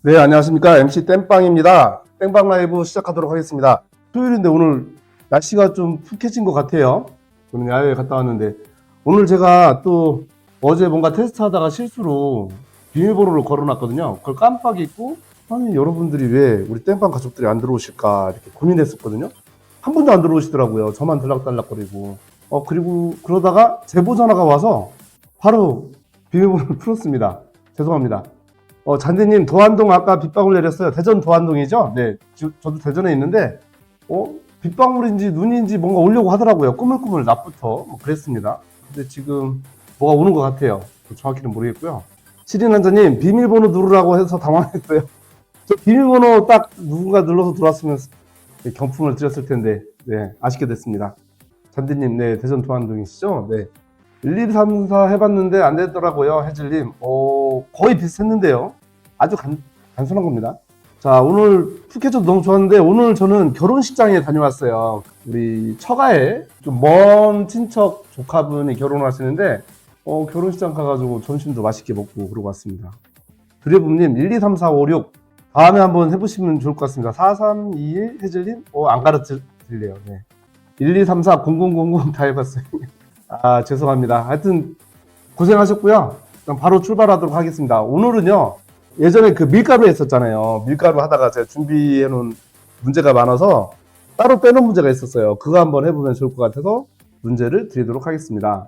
네, 안녕하십니까. MC 땜빵입니다. 땜빵 라이브 시작하도록 하겠습니다. 토요일인데 오늘 날씨가 좀 푹해진 것 같아요. 저는 야외에 갔다 왔는데 오늘 제가 또 어제 뭔가 테스트 하다가 실수로 비밀번호를 걸어놨거든요. 그걸 깜빡 잊고 아니 여러분들이 왜 우리 땜빵 가족들이 안 들어오실까 이렇게 고민했었거든요. 한 분도 안 들어오시더라고요. 저만 들락달락거리고. 어 그리고 그러다가 제보 전화가 와서 바로 비밀번호를 풀었습니다. 죄송합니다. 어, 잔디님, 도안동 아까 빗방울 내렸어요. 대전 도안동이죠? 네. 저, 저도 대전에 있는데, 어, 빗방울인지 눈인지 뭔가 오려고 하더라고요. 꾸물꾸물 낮부터. 뭐 그랬습니다. 근데 지금 뭐가 오는 것 같아요. 정확히는 모르겠고요. 시린한자님, 비밀번호 누르라고 해서 당황했어요. 저 비밀번호 딱 누군가 눌러서 들어왔으면 경품을 드렸을 텐데, 네. 아쉽게 됐습니다. 잔디님, 네. 대전 도안동이시죠? 네. 1, 2, 3, 4 해봤는데 안 되더라고요, 혜질님. 어, 거의 비슷했는데요. 아주 간, 단순한 겁니다. 자, 오늘 푸켓도 너무 좋았는데, 오늘 저는 결혼식장에 다녀왔어요. 우리 처가에 좀 먼 친척 조카분이 결혼하시는데, 어, 결혼식장 가가지고 점심도 맛있게 먹고 그러고 왔습니다. 드리블님, 1, 2, 3, 4, 5, 6. 다음에 한번 해보시면 좋을 것 같습니다. 4, 3, 2, 1, 혜질님? 어, 안 가르쳐 드릴래요. 네. 1, 2, 3, 4, 0, 0, 0, 0 다 해봤어요. 아, 죄송합니다. 하여튼, 고생하셨고요. 그럼 바로 출발하도록 하겠습니다. 오늘은요, 예전에 그 밀가루 했었잖아요. 밀가루 하다가 제가 준비해 놓은 문제가 많아서 따로 빼놓은 문제가 있었어요. 그거 한번 해보면 좋을 것 같아서 문제를 드리도록 하겠습니다.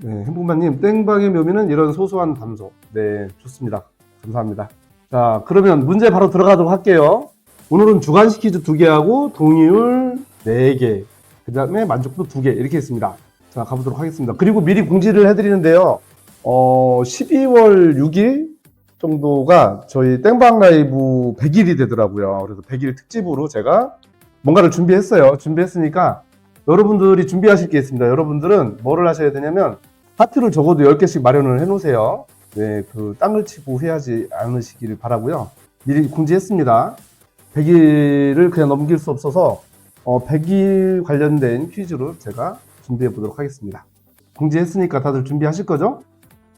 네, 행복만님, 땡방의 묘미는 이런 소소한 담소. 네, 좋습니다. 감사합니다. 자, 그러면 문제 바로 들어가도록 할게요. 오늘은 주관식 퀴즈 2개 하고 동의율 4개, 그 다음에 만족도 2개 이렇게 있습니다. 자, 가보도록 하겠습니다. 그리고 미리 공지를 해드리는데요. 어, 12월 6일 정도가 저희 땡방 라이브 100일이 되더라고요. 그래서 100일 특집으로 제가 뭔가를 준비했어요. 준비했으니까 여러분들이 준비하실 게 있습니다. 여러분들은 뭐를 하셔야 되냐면 하트를 적어도 10개씩 마련을 해 놓으세요. 네, 그 땅을 치고 후회하지 않으시기를 바라고요. 미리 공지했습니다. 100일을 그냥 넘길 수 없어서 어, 100일 관련된 퀴즈로 제가 준비해 보도록 하겠습니다. 공지했으니까 다들 준비하실 거죠?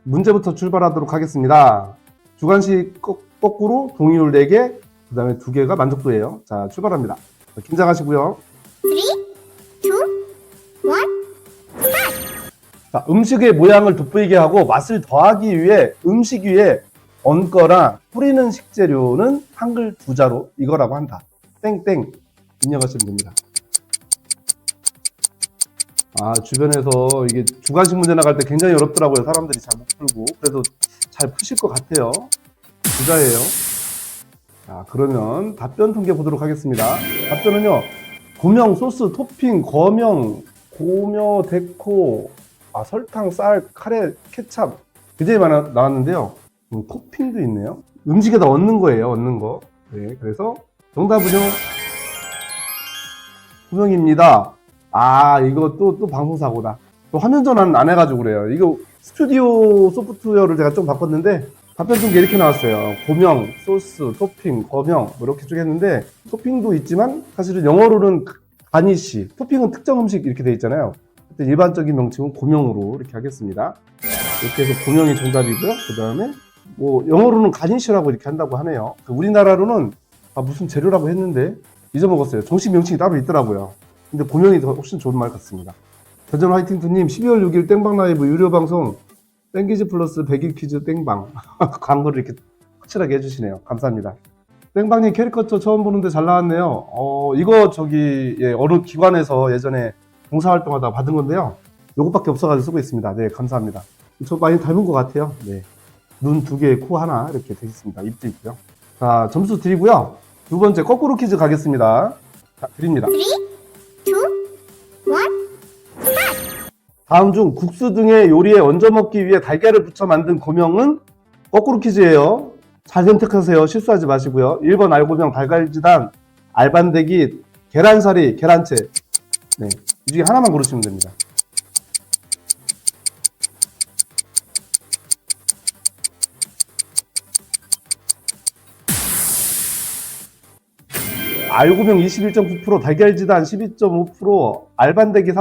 문제부터 출발하도록 하겠습니다. 주관식 거- 거꾸로 동의율 4개, 그 다음에 2개가 만족도예요. 자, 출발합니다. 자, 긴장하시고요. 자, 음식의 모양을 돋보이게 하고 맛을 더하기 위해 음식 위에 얹거나 뿌리는 식재료는 한글 두 자로 이거라고 한다. 땡땡 입력하시면 됩니다. 아, 주변에서 이게 주관식 문제 나갈 때 굉장히 어렵더라고요. 사람들이 잘 못 풀고. 그래도 잘 푸실 것 같아요. 부자예요. 자, 그러면 답변 통계 보도록 하겠습니다. 답변은요. 고명, 소스, 토핑, 거명, 고며, 데코, 아, 설탕, 쌀, 카레, 케찹. 굉장히 많아 나왔는데요. 음, 토핑도 있네요. 음식에다 얹는 거예요, 얹는 거. 네, 그래서 정답은요. 고명입니다. 아, 이거 또, 또 방송사고다. 또 화면 전환 안 해가지고 그래요. 이거 스튜디오 소프트웨어를 제가 좀 바꿨는데, 답변 통계 이렇게 나왔어요. 고명, 소스, 토핑, 거명, 뭐 이렇게 쭉 했는데, 토핑도 있지만, 사실은 영어로는 가니시, 토핑은 특정 음식 이렇게 돼 있잖아요. 일반적인 명칭은 고명으로 이렇게 하겠습니다. 이렇게 해서 고명이 정답이고요. 그 다음에, 뭐, 영어로는 가니시라고 이렇게 한다고 하네요. 그 우리나라로는, 아, 무슨 재료라고 했는데, 잊어먹었어요. 정식 명칭이 따로 있더라고요. 근데 고명이 더 훨씬 좋은 말 같습니다. 대전 화이팅투님 12월 6일 땡방 라이브 유료 방송 땡기즈 플러스 100일 퀴즈 땡방 광고를 이렇게 확실하게 해주시네요. 감사합니다. 땡방님 캐리커처 처음 보는데 잘 나왔네요. 어 이거 저기 예, 어느 기관에서 예전에 봉사활동하다 받은 건데요. 요것밖에 없어가지고 쓰고 있습니다. 네 감사합니다. 저 많이 닮은 것 같아요. 네. 눈 두 개, 코 하나 이렇게 되어 있습니다. 입도 있고요. 자 점수 드리고요. 두 번째 거꾸로 퀴즈 가겠습니다. 자, 드립니다. 다음 중 국수 등의 요리에 얹어 먹기 위해 달걀을 붙여 만든 고명은 거꾸로 퀴즈예요. 잘 선택하세요. 실수하지 마시고요. 1번 알고명 달걀지단, 알반대기, 계란사리, 계란채. 네. 이 중에 하나만 고르시면 됩니다. 알고명 21.9%, 달걀지단 12.5%, 알반대기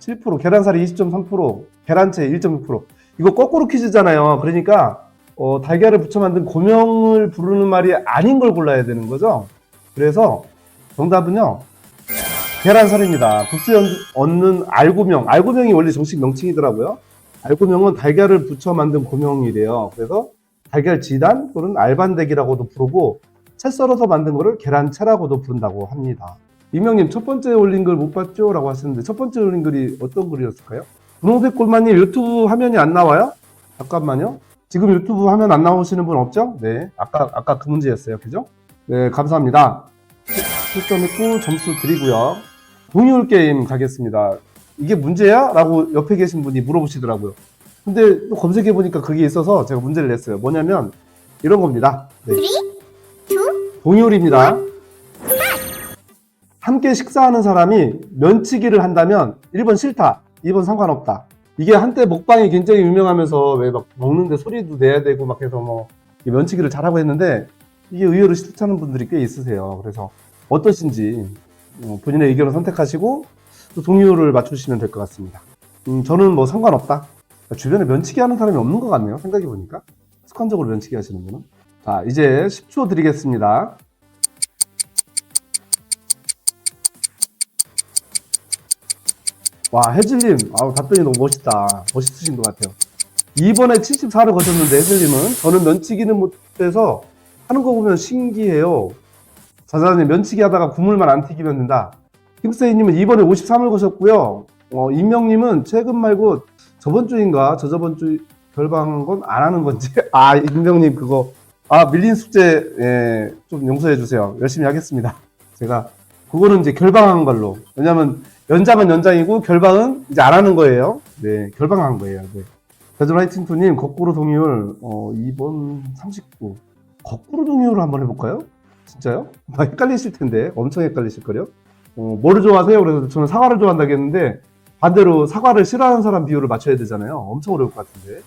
43.7%, 계란살이 20.3%, 계란채 1.6%. 이거 거꾸로 퀴즈잖아요. 그러니까 어, 달걀을 붙여 만든 고명을 부르는 말이 아닌 걸 골라야 되는 거죠. 그래서 정답은요. 계란살입니다. 국수에 얻는 알고명. 알고명이 원래 정식 명칭이더라고요. 알고명은 달걀을 붙여 만든 고명이래요. 그래서 달걀 지단 또는 알반대기라고도 부르고 채 썰어서 만든 거를 계란채라고도 부른다고 합니다. 이명님 첫 번째 올린 글 못 봤죠? 라고 하셨는데 첫 번째 올린 글이 어떤 글이었을까요? 분홍색 골마님 유튜브 화면이 안 나와요? 잠깐만요. 지금 유튜브 화면 안 나오시는 분 없죠? 네. 아까, 아까 그 문제였어요. 그죠? 네, 감사합니다. 7점했고 점수 드리고요. 동의울 게임 가겠습니다. 이게 문제야? 라고 옆에 계신 분이 물어보시더라고요. 근데 또 검색해보니까 그게 있어서 제가 문제를 냈어요. 뭐냐면 이런 겁니다. 네. 동의울입니다. 함께 식사하는 사람이 면치기를 한다면 1번 싫다, 2번 상관없다. 이게 한때 먹방이 굉장히 유명하면서 왜 막 먹는데 소리도 내야 되고 막 해서 뭐이 면치기를 잘하고 했는데 이게 의외로 싫다는 분들이 꽤 있으세요. 그래서 어떠신지 어, 본인의 의견을 선택하시고 또 동의를 맞추시면 될 것 같습니다. 음, 저는 뭐 상관없다. 주변에 면치기 하는 사람이 없는 것 같네요. 생각해 보니까 습관적으로 면치기 하시는 분은. 자 이제 10초 드리겠습니다. 와 혜질님. 아우 답변이 너무 멋있다. 멋있으신 것 같아요. 2번에 74를 거셨는데 혜질님은 저는 면치기는 못해서 하는 거 보면 신기해요. 자자님 면치기 하다가 국물만 안 튀기면 된다. 김세희님은 2번에 53을 거셨고요. 어, 임명님은 최근 말고 저번 주인가 저저번 주 결방한 건 안 하는 건지. 아 임명님 그거. 아 밀린 숙제 예, 좀 용서해 주세요. 열심히 하겠습니다. 제가 그거는 이제 결방한 걸로. 왜냐면 연장은 연장이고 결방은 이제 안 하는 거예요. 네, 결방한 거예요. 네. 배전 화이팅투님 거꾸로 동의율 어, 2번 39 거꾸로 동의율을 한번 해볼까요? 진짜요? 아, 헷갈리실 텐데 엄청 헷갈리실 거요. 어, 뭐를 좋아하세요? 그래서 저는 사과를 좋아한다겠는데 반대로 사과를 싫어하는 사람 비율을 맞춰야 되잖아요. 엄청 어려울 것 같은데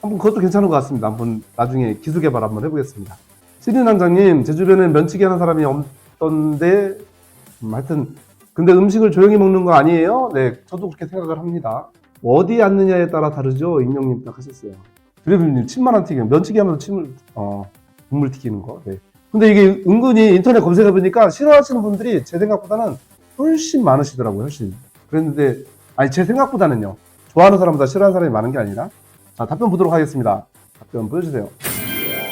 한번 그것도 괜찮은 것 같습니다. 한번 나중에 기술 개발 한번 해보겠습니다. 신인 원장님 제 주변에 면치기 하는 사람이 없던데 음, 하여튼 근데 음식을 조용히 먹는 거 아니에요? 네, 저도 그렇게 생각을 합니다. 어디 앉느냐에 따라 다르죠? 임명님 딱 하셨어요. 드레블님 침만 안 튀기면 면치기 하면서 침을 어 국물 튀기는 거. 네. 근데 이게 은근히 인터넷 검색해 보니까 싫어하시는 분들이 제 생각보다는 훨씬 많으시더라고요. 훨씬. 그랬는데 아니 제 생각보다는요. 좋아하는 사람보다 싫어하는 사람이 많은 게 아니라 자 답변 보도록 하겠습니다. 답변 보여주세요.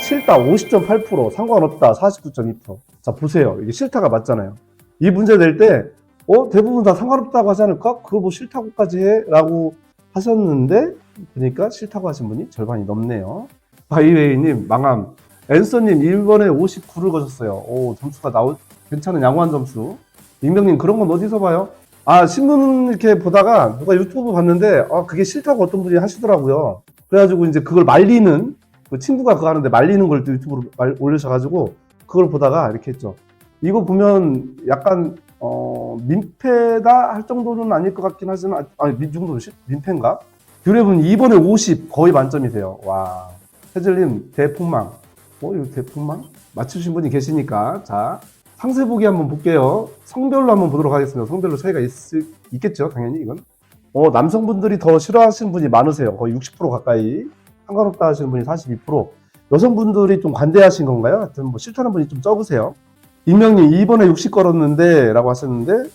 싫다 50.8% 상관없다 49.2%. 자 보세요. 이게 싫다가 맞잖아요. 이 문제 낼 때 어, 대부분 다 상관없다고 하지 않을까? 그거 뭐 싫다고까지 해? 라고 하셨는데, 보니까 싫다고 하신 분이 절반이 넘네요. 바이웨이님, 망함. 앤서님, 1번에 59를 거셨어요. 오, 점수가 나오, 괜찮은 양호한 점수. 임명님, 그런 건 어디서 봐요? 아, 신문 이렇게 보다가 누가 유튜브 봤는데, 아, 그게 싫다고 어떤 분이 하시더라고요. 그래가지고 이제 그걸 말리는, 그 친구가 그거 하는데 말리는 걸 또 유튜브로 말- 올리셔가지고, 그걸 보다가 이렇게 했죠. 이거 보면 약간 어, 민폐다 할 정도는 아닐 것 같긴 하지만, 아니, 민 정도는 시- 민폐인가? 듀랩은 2번에 50, 거의 만점이세요. 와. 해즐님, 대폭망. 어, 이거 대폭망? 맞추신 분이 계시니까. 자, 상세 보기 한번 볼게요. 성별로 한번 보도록 하겠습니다. 성별로 차이가 있, 있겠죠, 당연히 이건. 어, 남성분들이 더 싫어하시는 분이 많으세요. 거의 60% 가까이. 상관없다 하시는 분이 42%. 여성분들이 좀 관대하신 건가요? 하여튼 뭐 싫다는 분이 좀 적으세요. 임명님 2번에 60 걸었는데 라고 하셨는데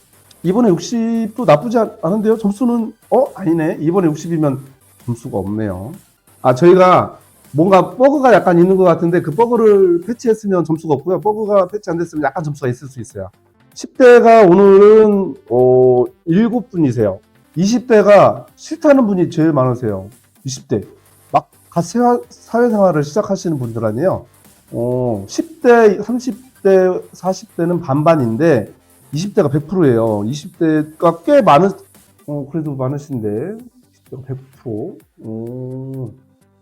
2번에 60도 나쁘지 않- 않은데요? 점수는 어? 아니네. 2번에 60이면 점수가 없네요. 아 저희가 뭔가 버그가 약간 있는 것 같은데 그 버그를 패치했으면 점수가 없고요. 버그가 패치 안 됐으면 약간 점수가 있을 수 있어요. 10대가 오늘은 어 7분이세요. 20대가 싫다는 분이 제일 많으세요. 20대. 막 갓 사회생활을 시작하시는 분들 아니에요? 어 10대 30 20대, 40대는 반반인데 20대가 100%예요. 20대가 꽤 많은, 어, 그래도 많으신데 20대가 100%. 오,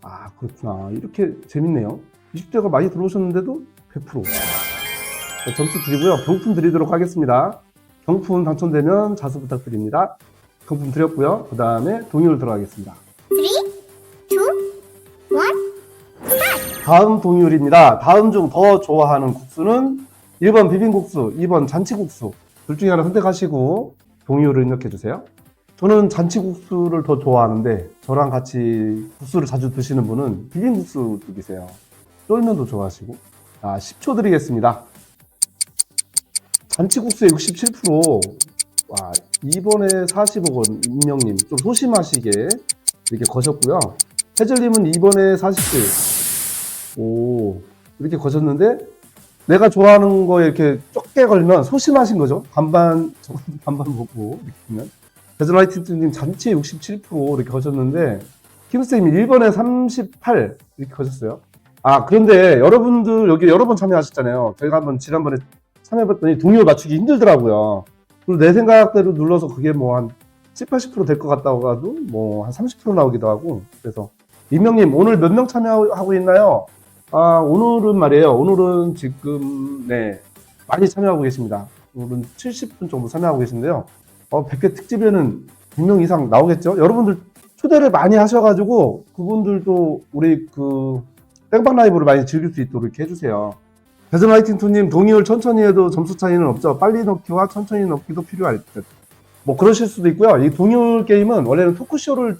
아, 그렇구나. 이렇게 재밌네요. 20대가 많이 들어오셨는데도 100%. 자, 점수 드리고요. 경품 드리도록 하겠습니다. 경품 당첨되면 자수 부탁드립니다. 경품 드렸고요. 그 다음에 동의를 들어가겠습니다. 다음 동의율입니다. 다음 중 더 좋아하는 국수는 1번 비빔국수, 2번 잔치국수. 둘 중에 하나 선택하시고 동의율을 입력해 주세요. 저는 잔치국수를 더 좋아하는데 저랑 같이 국수를 자주 드시는 분은 비빔국수 쪽이세요. 쫄면도 좋아하시고. 아, 10초 드리겠습니다. 잔치국수의 67%. 와, 이번에 40억 원 임명님 좀 소심하시게 이렇게 거셨고요. 해절님은 이번에 47. 오, 이렇게 거셨는데 내가 좋아하는 거에 이렇게 좁게 걸면 소심하신 거죠. 반반, 저 반반 먹고 이렇게. 베즐라이트님 잔치에 67% 이렇게 거셨는데 김쌤이 1번에 38 이렇게 거셨어요. 아 그런데 여러분들 여기 여러 번 참여하셨잖아요. 저희가 한번 지난번에 참여해봤더니 동의를 맞추기 힘들더라고요. 그리고 내 생각대로 눌러서 그게 뭐한 7, 80%될 것 같다고 해도 뭐 한 30% 나오기도 하고 그래서 이명님 오늘 몇 명 참여하고 있나요? 아 오늘은 말이에요. 오늘은 지금 네 많이 참여하고 계십니다. 오늘은 70분 정도 참여하고 계신데요. 어, 100회 특집에는 100명 이상 나오겠죠? 여러분들 초대를 많이 하셔가지고 그분들도 우리 그 땡방 라이브를 많이 즐길 수 있도록 이렇게 해주세요. 배전 화이팅 투님 동의를 천천히 해도 점수 차이는 없죠. 빨리 넣기와 천천히 넣기도 필요할 듯. 뭐 그러실 수도 있고요. 이 동의율 게임은 원래는 토크쇼를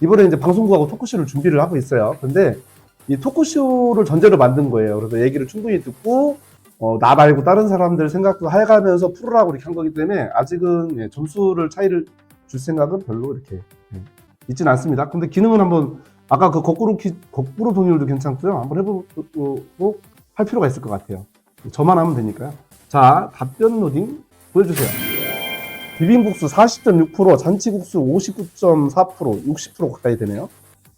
이번에 이제 방송국하고 토크쇼를 준비를 하고 있어요. 근데 이 토크쇼를 전제로 만든 거예요. 그래서 얘기를 충분히 듣고 어, 나 말고 다른 사람들 생각도 해가면서 풀으라고 이렇게 한 거기 때문에 아직은 예, 점수를 차이를 줄 생각은 별로 이렇게 예, 있진 않습니다. 근데 기능은 한번 아까 그 거꾸로 키, 거꾸로 동의율도 괜찮고요. 한번 해보고 할 필요가 있을 것 같아요. 저만 하면 되니까요. 자 답변 로딩 보여주세요. 비빔국수 40.6%, 잔치국수 59.4%, 60% 가까이 되네요.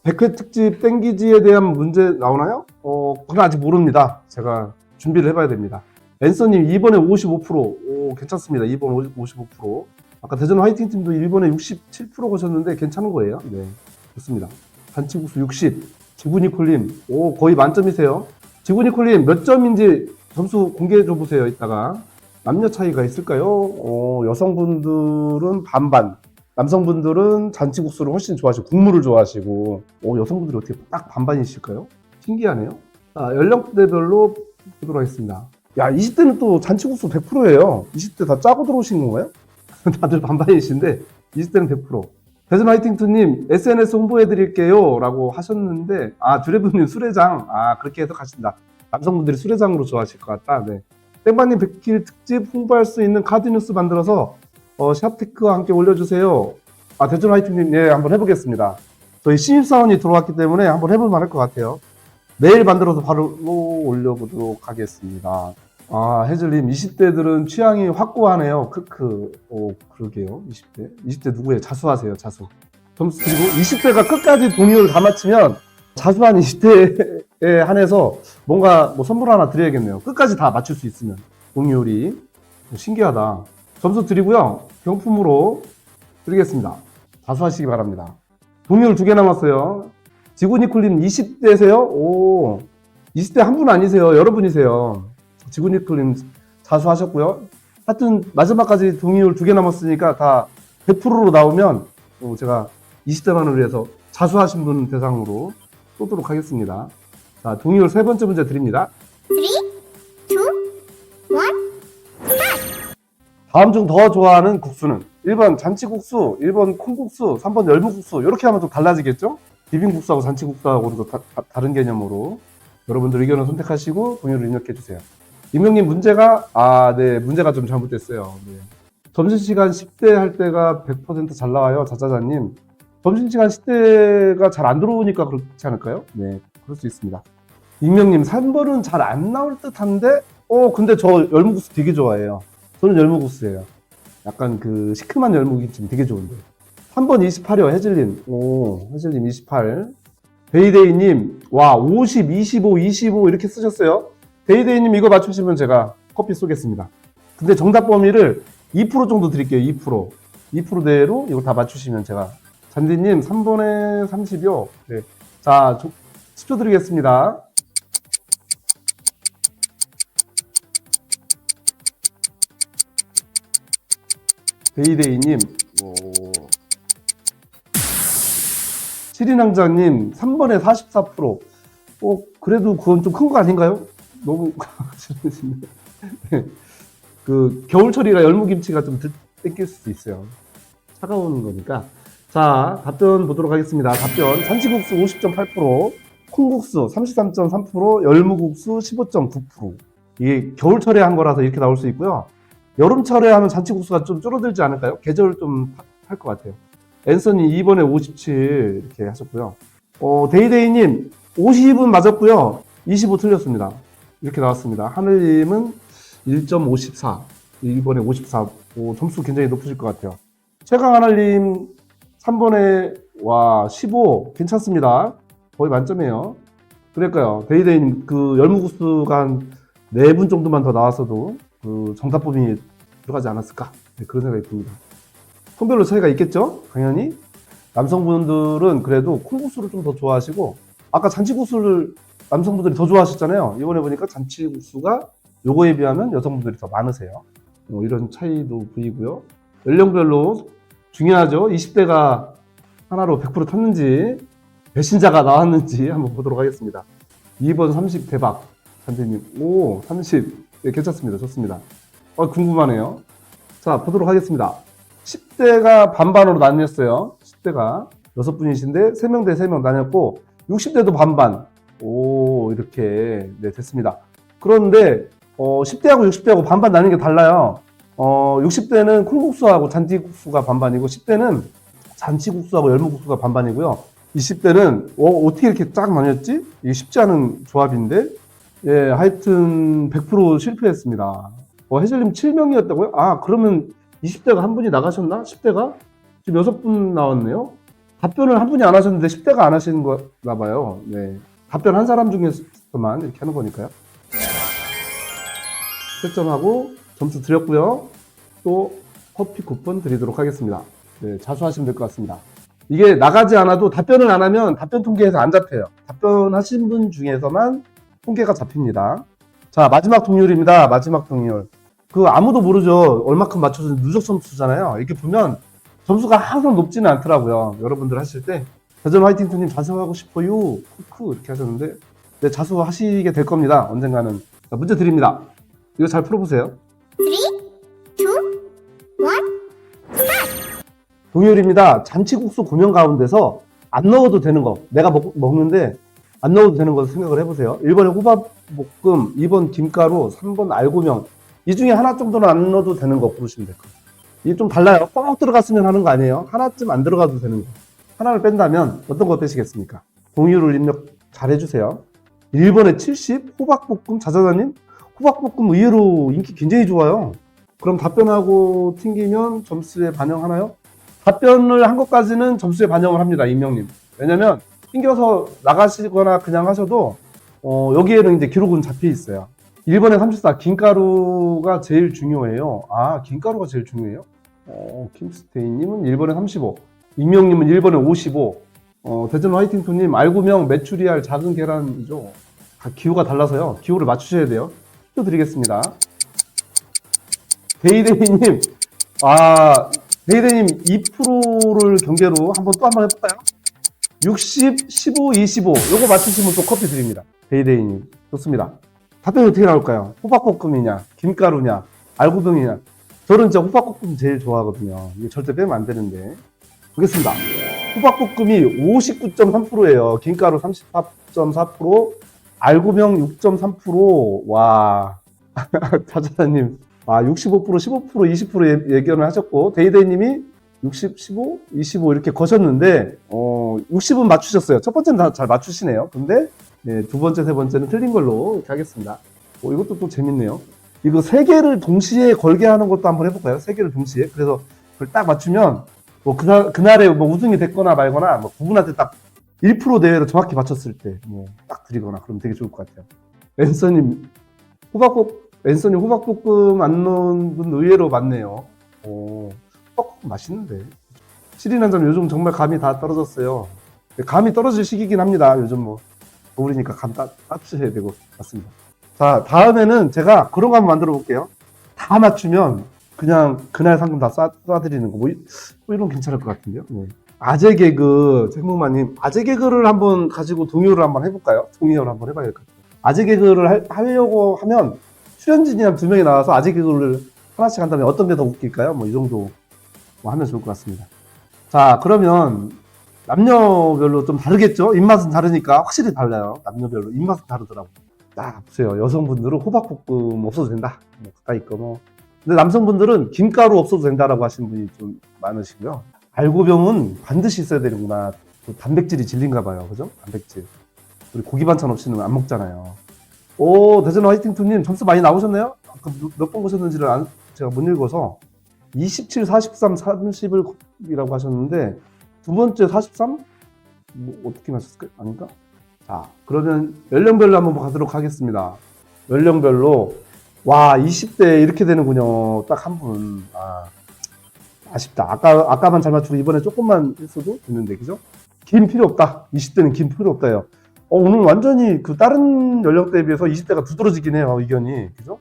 100회 특집 땡기지에 대한 문제 나오나요? 어, 그건 아직 모릅니다. 제가 준비를 해봐야 됩니다. 앤서님 2번에 55%, 오, 괜찮습니다. 2번 55%. 아까 대전 화이팅 팀도 1번에 67% 거셨는데 괜찮은 거예요. 네, 좋습니다. 잔치국수 60, 지구니콜님, 오, 거의 만점이세요. 지구니콜님 몇 점인지 점수 공개해 줘 보세요. 이따가. 남녀 차이가 있을까요? 어, 여성분들은 반반, 남성분들은 잔치국수를 훨씬 좋아하시고 국물을 좋아하시고 어, 여성분들이 어떻게 딱 반반이실까요? 신기하네요. 자, 연령대별로 보도록 하겠습니다. 야, 20대는 또 잔치국수 100%예요. 20대 다 짜고 들어오신 건가요? 다들 반반이신데 20대는 100%. 배전 화이팅투님 SNS 홍보해드릴게요 라고 하셨는데 아 드레브님 수레장 아 그렇게 해서 가신다. 남성분들이 수레장으로 좋아하실 것 같다. 네. 땡바님 100킬 특집 홍보할 수 있는 카드 뉴스 만들어서 어, 샵테크와 함께 올려주세요. 아, 대전 화이팅님, 예, 한번 해보겠습니다. 저희 신입사원이 들어왔기 때문에 한번 해볼 만할 것 같아요. 내일 만들어서 바로 올려보도록 하겠습니다. 아, 해즐님, 20대들은 취향이 확고하네요. 크크. 오, 그러게요. 20대. 20대 누구예요? 자수하세요, 자수. 점수 그리고 20대가 끝까지 동의를 다 맞추면 자수한 20대에 한해서 뭔가 뭐 선물 하나 드려야겠네요. 끝까지 다 맞출 수 있으면. 동의율이. 신기하다. 점수 드리고요. 경품으로 드리겠습니다. 다수 하시기 바랍니다. 동의율 두개 남았어요. 지구니콜님 20대세요? 오, 20대 한 분 아니세요. 여러분이세요. 지구니콜님 자수 하셨고요. 하여튼 마지막까지 동의율 두 개 남았으니까 다 100%로 나오면 어, 제가 20대만을 위해서 자수하신 분 대상으로 쏘도록 하겠습니다. 자, 동의율 세 번째 문제 드립니다. 다음 중 더 좋아하는 국수는 1번 잔치국수, 1번 콩국수, 3번 열무국수 이렇게 하면 좀 달라지겠죠? 비빔국수하고 잔치국수하고는 또 다, 다, 른 개념으로 여러분들 의견을 선택하시고 동의를 입력해 주세요. 임명님 문제가 아, 네 문제가 좀 잘못됐어요. 네. 점심시간 10대 할 때가 100%잘 나와요, 자자자님. 점심시간 10대가 잘 안 들어오니까 그렇지 않을까요? 네, 그럴 수 있습니다. 임명님 3번은 잘 안 나올 듯한데, 어 근데 저 열무국수 되게 좋아해요. 저는 열무국수예요. 약간 그 시큼한 열무김치 되게 좋은데. 3번 28이요, 해즐님. 오, 해즐님 28. 데이데이님, 와, 50, 25, 25 이렇게 쓰셨어요. 데이데이님 이거 맞추시면 제가 커피 쏘겠습니다. 근데 정답 범위를 2% 정도 드릴게요, 2%. 2%대로 이거 다 맞추시면 제가. 잔디님, 3번에 30이요. 네. 자, 10초 드리겠습니다. 데이데이님, 오. 시리낭자님, 3번에 44%. 어, 그래도 그건 좀 큰 거 아닌가요? 너무, 네. 그, 겨울철이라 열무김치가 좀 드- 땡길 수도 있어요. 차가운 거니까. 자, 답변 보도록 하겠습니다. 답변. 잔치국수 50.8%, 콩국수 33.3%, 열무국수 15.9%. 이게 겨울철에 한 거라서 이렇게 나올 수 있고요. 여름철에 하면 잔치국수가 좀 줄어들지 않을까요? 계절 좀 할 것 같아요. 앤서니 2번에 57 이렇게 하셨고요. 어, 데이데이님 50은 맞았고요. 25 틀렸습니다. 이렇게 나왔습니다. 하늘님은 1.54, 2번에 54. 오, 점수 굉장히 높으실 것 같아요. 최강 하늘님 3번에 와, 15 괜찮습니다. 거의 만점이에요. 그러니까요. 데이데이님 그 열무국수가 한 4분 정도만 더 나왔어도 그 정답법이 들어가지 않았을까? 네, 그런 생각이 듭니다. 성별로 차이가 있겠죠? 당연히. 남성분들은 그래도 콩국수를 좀 더 좋아하시고, 아까 잔치국수를 남성분들이 더 좋아하셨잖아요. 이번에 보니까 잔치국수가 요거에 비하면 여성분들이 더 많으세요. 뭐 이런 차이도 보이고요. 연령별로 중요하죠. 20대가 하나로 100% 탔는지, 배신자가 나왔는지 한번 보도록 하겠습니다. 2번 30 대박. 잔재님. 오, 30. 네, 괜찮습니다. 좋습니다. 어, 궁금하네요. 자, 보도록 하겠습니다. 10대가 반반으로 나뉘었어요. 10대가. 6분이신데, 3명 대 3명 나뉘었고, 60대도 반반. 오, 이렇게, 네, 됐습니다. 그런데, 어, 10대하고 60대하고 반반 나뉘는 게 달라요. 어, 60대는 콩국수하고 잔치국수가 반반이고, 10대는 잔치국수하고 열무국수가 반반이고요. 20대는, 어, 어떻게 이렇게 쫙 나뉘었지? 이게 쉽지 않은 조합인데, 예, 하여튼 100% 실패했습니다. 어, 해젤님 7명이었다고요? 아, 그러면 20대가 한 분이 나가셨나? 10대가? 지금 6분 나왔네요? 답변을 한 분이 안 하셨는데 10대가 안 하시는 거나 봐요. 네. 답변 한 사람 중에서만 이렇게 하는 거니까요. 채점하고 점수 드렸고요. 또 커피 쿠폰 드리도록 하겠습니다. 네, 자수하시면 될 것 같습니다. 이게 나가지 않아도 답변을 안 하면 답변 통계에서 안 잡혀요. 답변하신 분 중에서만 통계가 잡힙니다. 자, 마지막 동률입니다. 마지막 동률. 그 아무도 모르죠. 얼마큼 맞춰서 누적 점수잖아요. 이렇게 보면 점수가 항상 높지는 않더라고요. 여러분들 하실 때. 대전 화이팅 투님 자수하고 싶어요. 쿠쿠 이렇게 하셨는데 네, 자수하시게 될 겁니다. 언젠가는. 자, 문제 드립니다. 이거 잘 풀어보세요. 동률입니다. 잔치국수 고명 가운데서 안 넣어도 되는 거. 내가 먹, 먹는데 안 넣어도 되는 거 생각을 해보세요. 1번에 호박볶음, 2번 김가루, 3번 알고명. 이 중에 하나 정도는 안 넣어도 되는 거 고르시면 될 거예요. 이게 좀 달라요. 꼭 들어갔으면 하는 거 아니에요. 하나쯤 안 들어가도 되는 거. 하나를 뺀다면 어떤 거 빼시겠습니까? 동의를 입력 잘 해주세요. 1번에 70, 호박볶음, 자자자님? 호박볶음 의외로 인기 굉장히 좋아요. 그럼 답변하고 튕기면 점수에 반영하나요? 답변을 한 것까지는 점수에 반영을 합니다. 임명님. 왜냐면 튕겨서 나가시거나 그냥 하셔도 어, 여기에는 이제 기록은 잡혀 있어요. 1번에 34 김가루가 제일 중요해요. 아 김가루가 제일 중요해요? 어, 킴스테이님은 1번에 35 임명님은 1번에 55 어, 대전 화이팅토님 알고명 메추리알 작은 계란이죠. 다 기호가 달라서요. 기호를 맞추셔야 돼요. 또 드리겠습니다. 데이데이님 아 데이데이님 2%를 경계로 한번 또 한 번 해볼까요? 60, 15, 25 요거 맞추시면 또 커피 드립니다. 데이데이님 좋습니다. 답변이 어떻게 나올까요? 호박볶음이냐, 김가루냐, 알고병이냐. 저는 진짜 호박볶음 제일 좋아하거든요. 이거 절대 빼면 안 되는데. 보겠습니다. 호박볶음이 59.3%예요. 김가루 34.4%, 알고병 6.3%. 와. 자자님. 아, 65%, 15%, 20% 예- 예견을 하셨고, 데이데이님이 60, 15, 25 이렇게 거셨는데, 어, 60은 맞추셨어요. 첫 번째는 다 잘 맞추시네요. 근데, 네, 두 번째, 세 번째는 틀린 걸로 하겠습니다. 어, 이것도 또 재밌네요. 이거 세 개를 동시에 걸게 하는 것도 한번 해볼까요? 세 개를 동시에. 그래서 그걸 딱 맞추면, 뭐, 그날, 그날에 뭐 우승이 됐거나 말거나, 뭐, 그분한테 딱1% 내외로 정확히 맞췄을 때, 뭐, 딱 드리거나, 그럼 되게 좋을 것 같아요. 앤서님, 호박볶, 앤서님 호박볶음 안 넣은 분 의외로 많네요. 오, 호박볶음 맛있는데. 시리난자는 요즘 정말 감이 다 떨어졌어요. 감이 떨어질 시기긴 합니다. 요즘 뭐, 겨울이니까 감 따, 따뜻해야 되고, 맞습니다. 자, 다음에는 제가 그런 거 한번 만들어 볼게요. 다 맞추면 그냥 그날 상금 다 쏴, 쏴드리는 거. 뭐, 이런 거 괜찮을 것 같은데요. 네. 아재 개그, 생목마님, 아재 개그를 한번 가지고 동요를 한번 해볼까요? 동요를 한번 해봐야 될 것 같아요. 아재 개그를 할- 하려고 하면 출연진이 한두 명이 나와서 아재 개그를 하나씩 한 다음에 어떤 게 더 웃길까요? 뭐 이 정도 뭐 하면 좋을 것 같습니다. 자, 그러면 남녀별로 좀 다르겠죠? 입맛은 다르니까 확실히 달라요. 남녀별로 입맛은 다르더라고요. 딱 보세요. 여성분들은 호박볶음 없어도 된다. 뭐 가까이 거 뭐. 근데 남성분들은 김가루 없어도 된다라고 하시는 분이 좀 많으시고요. 알고병은 반드시 있어야 되는구나. 또 단백질이 질린가 봐요. 그죠? 단백질. 우리 고기 반찬 없이는 안 먹잖아요. 오, 대전 화이팅 투님 점수 많이 나오셨나요? 몇 번 보셨는지를 안- 제가 못 읽어서 27, 43, 30을 이라고 하셨는데 두 번째 43? 뭐 어떻게 맞췄을까요? 아닌가? 자, 그러면 연령별로 한번 가도록 하겠습니다. 연령별로 와 20대 이렇게 되는군요. 딱 한 분. 아, 아쉽다. 아까 아까만 잘 맞추고 이번에 조금만 했어도 됐는데 그죠? 긴 필요 없다. 20대는 긴 필요 없다요. 어, 오늘 완전히 그 다른 연령대에 비해서 20대가 두드러지긴 해요. 의견이 그죠?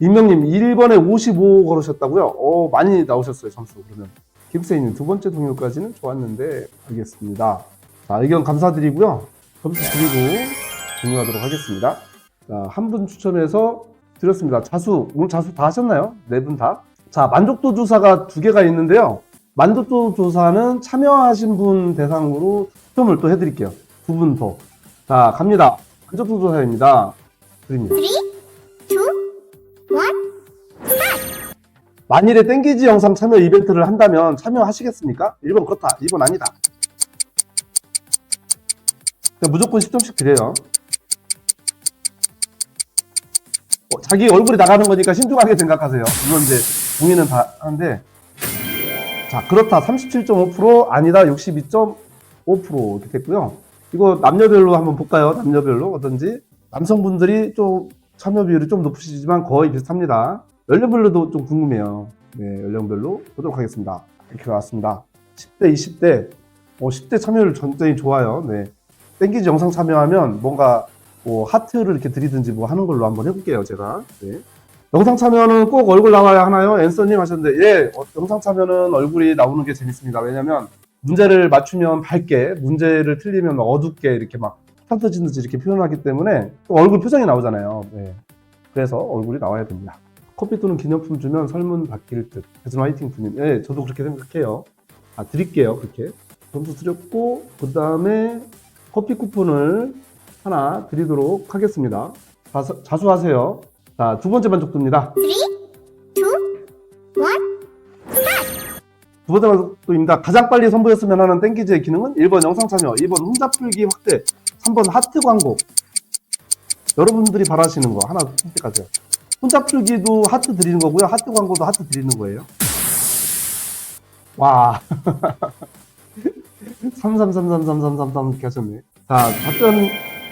임명님 1번에 55 걸으셨다고요? 어, 많이 나오셨어요 점수 그러면. 김세희님 두 번째 동요까지는 좋았는데 알겠습니다. 자 의견 감사드리고요. 점수 드리고 종료하도록 하겠습니다. 자, 한 분 추첨해서 드렸습니다. 자수 오늘 자수 다 하셨나요? 네 분 다. 자 만족도 조사가 두 개가 있는데요. 만족도 조사는 참여하신 분 대상으로 추첨을 또 해드릴게요. 두 분 더. 자 갑니다. 만족도 조사입니다. 드립니다. 만일에 땡기지 영상 참여 이벤트를 한다면 참여하시겠습니까? 1번 그렇다. 2번 아니다. 무조건 10점씩 드려요. 어, 자기 얼굴이 나가는 거니까 신중하게 생각하세요. 물론 이제 동의는 다 하는데 자 그렇다 37.5% 아니다 62.5% 이렇게 됐고요. 이거 남녀별로 한번 볼까요? 남녀별로 어떤지 남성분들이 좀 참여 비율이 좀 높으시지만 거의 비슷합니다. 연령별로도 좀 궁금해요. 네, 연령별로 보도록 하겠습니다. 이렇게 나왔습니다. 10대, 20대, 어, 10대 참여율 굉장히 좋아요. 네. 땡기지 영상 참여하면 뭔가 뭐 하트를 이렇게 드리든지 뭐 하는 걸로 한번 해볼게요, 제가. 네. 영상 참여는 꼭 얼굴 나와야 하나요? 앤서님 하셨는데, 예, 어, 영상 참여는 얼굴이 나오는 게 재밌습니다. 왜냐면 문제를 맞추면 밝게, 문제를 틀리면 어둡게 이렇게 막 터지는 듯이 이렇게 표현하기 때문에 또 얼굴 표정이 나오잖아요. 네. 그래서 얼굴이 나와야 됩니다. 커피 또는 기념품 주면 설문 바뀔 듯. 대전 화이팅 분님. 예, 저도 그렇게 생각해요. 아, 드릴게요. 그렇게. 점수 드렸고, 그 다음에 커피 쿠폰을 하나 드리도록 하겠습니다. 자수, 자수하세요. 자, 두 번째 만족도입니다. 두 번째 만족도입니다. 가장 빨리 선보였으면 하는 땡기즈의 기능은 1번 영상 참여, 2번 혼자 풀기 확대, 3번 하트 광고. 여러분들이 바라시는 거 하나 선택하세요. 혼자 풀기도 하트 드리는 거고요. 하트 광고도 하트 드리는 거예요. 와. 33333333 이렇게 하셨네. 자, 답변,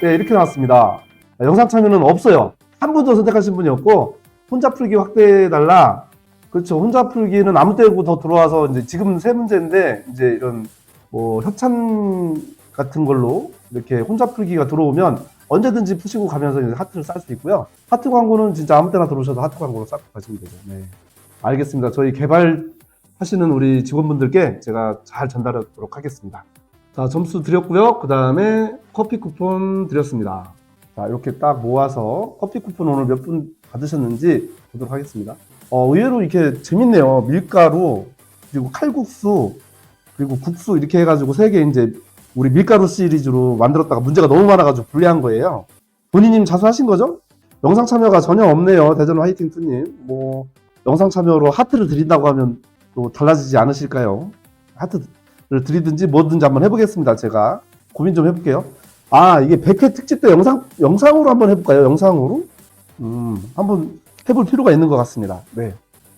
네, 이렇게 나왔습니다. 영상 참여는 없어요. 한 분도 선택하신 분이 없고, 혼자 풀기 확대해달라. 그렇죠. 혼자 풀기는 아무 때고 더 들어와서, 이제 지금 세 문제인데, 이제 이런, 뭐, 협찬 같은 걸로 이렇게 혼자 풀기가 들어오면 언제든지 푸시고 가면서 하트를 쌀 수 있고요. 하트 광고는 진짜 아무 때나 들어오셔도 하트 광고로 싹 가시면 되죠. 네. 알겠습니다. 저희 개발하시는 우리 직원분들께 제가 잘 전달하도록 하겠습니다. 자, 점수 드렸고요. 그 다음에 커피 쿠폰 드렸습니다. 자, 이렇게 딱 모아서 커피 쿠폰 오늘 몇 분 받으셨는지 보도록 하겠습니다. 어, 의외로 이렇게 재밌네요. 밀가루, 그리고 칼국수, 그리고 국수 이렇게 해가지고 세 개 이제 우리 밀가루 시리즈로 만들었다가 문제가 너무 많아가지고 분리한 거예요. 본인님 자수하신 거죠? 영상 참여가 전혀 없네요. 대전 화이팅 투님. 뭐, 영상 참여로 하트를 드린다고 하면 또 달라지지 않으실까요? 하트를 드리든지 뭐든지 한번 해보겠습니다. 제가 고민 좀 해볼게요. 아, 이게 100회 특집 때 영상, 영상으로 한번 해볼까요? 영상으로? 음, 한번 해볼 필요가 있는 것 같습니다. 네.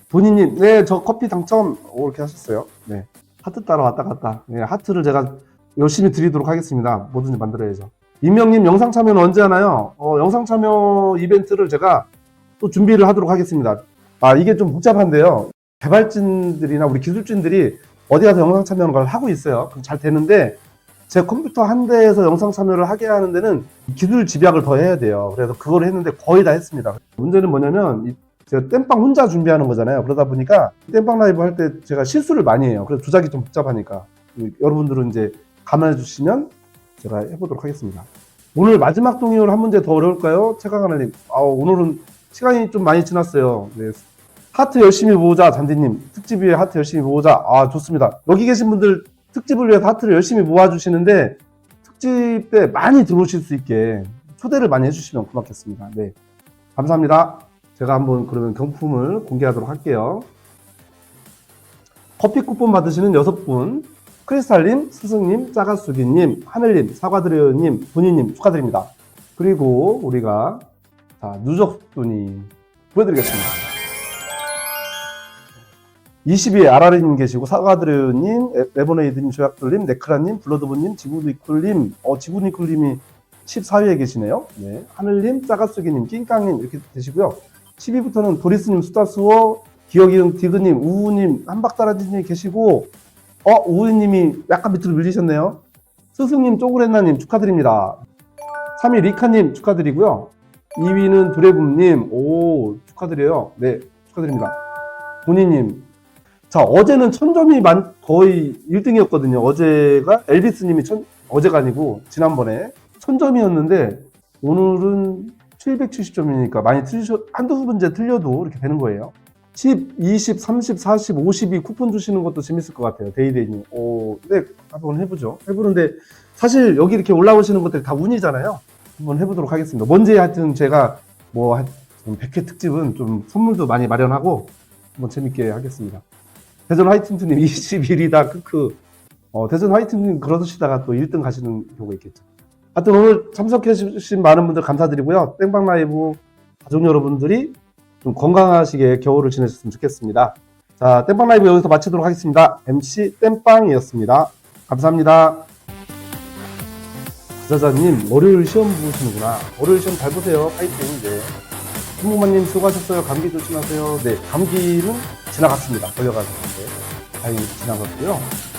본인님, 네, 저 커피 당첨, 오, 이렇게 하셨어요. 네. 하트 따라 왔다 갔다. 네, 하트를 제가 열심히 드리도록 하겠습니다. 뭐든지 만들어야죠. 임명님 영상 참여는 언제 하나요? 어, 영상 참여 이벤트를 제가 또 준비를 하도록 하겠습니다. 아, 이게 좀 복잡한데요. 개발진들이나 우리 기술진들이 어디 가서 영상 참여하는 걸 하고 있어요. 그럼 잘 되는데 제 컴퓨터 한 대에서 영상 참여를 하게 하는 데는 기술 집약을 더 해야 돼요. 그래서 그걸 했는데 거의 다 했습니다. 문제는 뭐냐면 이 제가 땜빵 혼자 준비하는 거잖아요. 그러다 보니까 땜빵 라이브 할 때 제가 실수를 많이 해요. 그래서 조작이 좀 복잡하니까 여러분들은 이제 감안해 주시면 제가 해보도록 하겠습니다. 오늘 마지막 동의어를 한 문제 더 어려울까요? 최강 하나님. 아 오늘은 시간이 좀 많이 지났어요. 네. 하트 열심히 모으자 잔디님 특집 위에 하트 열심히 모으자. 아 좋습니다. 여기 계신 분들 특집을 위해서 하트를 열심히 모아주시는데 특집 때 많이 들어오실 수 있게 초대를 많이 해주시면 고맙겠습니다. 네. 감사합니다. 제가 한번 그러면 경품을 공개하도록 할게요. 커피 쿠폰 받으시는 여섯 분 크리스탈님, 스승님, 짜가수기님, 하늘님, 사과드려요님, 본인님 축하드립니다. 그리고 우리가 자, 누적분이 보여드리겠습니다. 22에 아라리님 계시고 사과드려요님, 에- 레버네이드님, 조약돌님, 네크라님, 블러드본님, 지구니쿨님, 어 지구니쿨님이 14위에 계시네요. 네, 하늘님, 짜가수기님, 낑깡님 이렇게 되시고요. 10위부터는 도리스님, 수다수어, 기억이응 디그님, 우우님, 한박다라지님 계시고 어 우우님이 약간 밑으로 밀리셨네요. 스승님, 쪼그레나님 축하드립니다. 3위 리카님 축하드리고요. 2위는 두레붐님, 오 축하드려요. 네, 축하드립니다. 본인님. 자, 어제는 천점이 만, 거의 1등이었거든요. 어제가 엘비스님이 천, 어제가 아니고 지난번에 천점이었는데 오늘은 770점이니까 많이 틀리셨, 한두 문제 틀려도 이렇게 되는 거예요. 10, 20, 30, 40, 50이 쿠폰 주시는 것도 재밌을 것 같아요. 데이데이님. 오, 네, 한번 해보죠. 해보는데 사실 여기 이렇게 올라오시는 것들이 다 운이잖아요. 한번 해보도록 하겠습니다. 먼저 하여튼 제가 뭐한 100회 특집은 좀 선물도 많이 마련하고 한번 재밌게 하겠습니다. 대전 화이팅투님 21이다 크크. 어, 대전 화이팅투님 그러시다가 또 1등 가시는 경우가 있겠죠. 하여튼 오늘 참석해 주신 많은 분들 감사드리고요. 땡방 라이브 가족 여러분들이 좀 건강하시게 겨울을 지내셨으면 좋겠습니다. 자, 땡방 라이브 여기서 마치도록 하겠습니다. MC 땡빵이었습니다. 감사합니다. 부자자님, 월요일 시험 보시는구나. 월요일 시험 잘 보세요. 파이팅. 네. 신무만님 수고하셨어요. 감기 조심하세요. 네, 감기는 지나갔습니다. 걸려가지고. 네, 다행히 지나갔고요.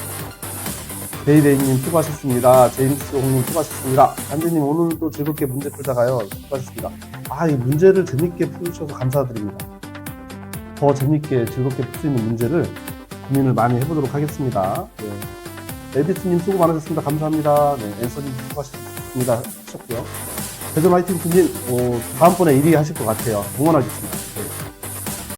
데이데이님 수고하셨습니다. 제임스 홍님 수고하셨습니다. 안재님 오늘도 즐겁게 문제 풀다가요. 수고하셨습니다. 아, 이 문제를 재밌게 풀으셔서 감사드립니다. 더 재밌게 즐겁게 풀 수 있는 문제를 고민을 많이 해보도록 하겠습니다. 네. 엘비스님 수고 많으셨습니다. 감사합니다. 네, 앤서님 수고하셨습니다. 하셨고요. 대전 화이팅 팀님, 어, 다음번에 1위 하실 것 같아요. 응원하겠습니다.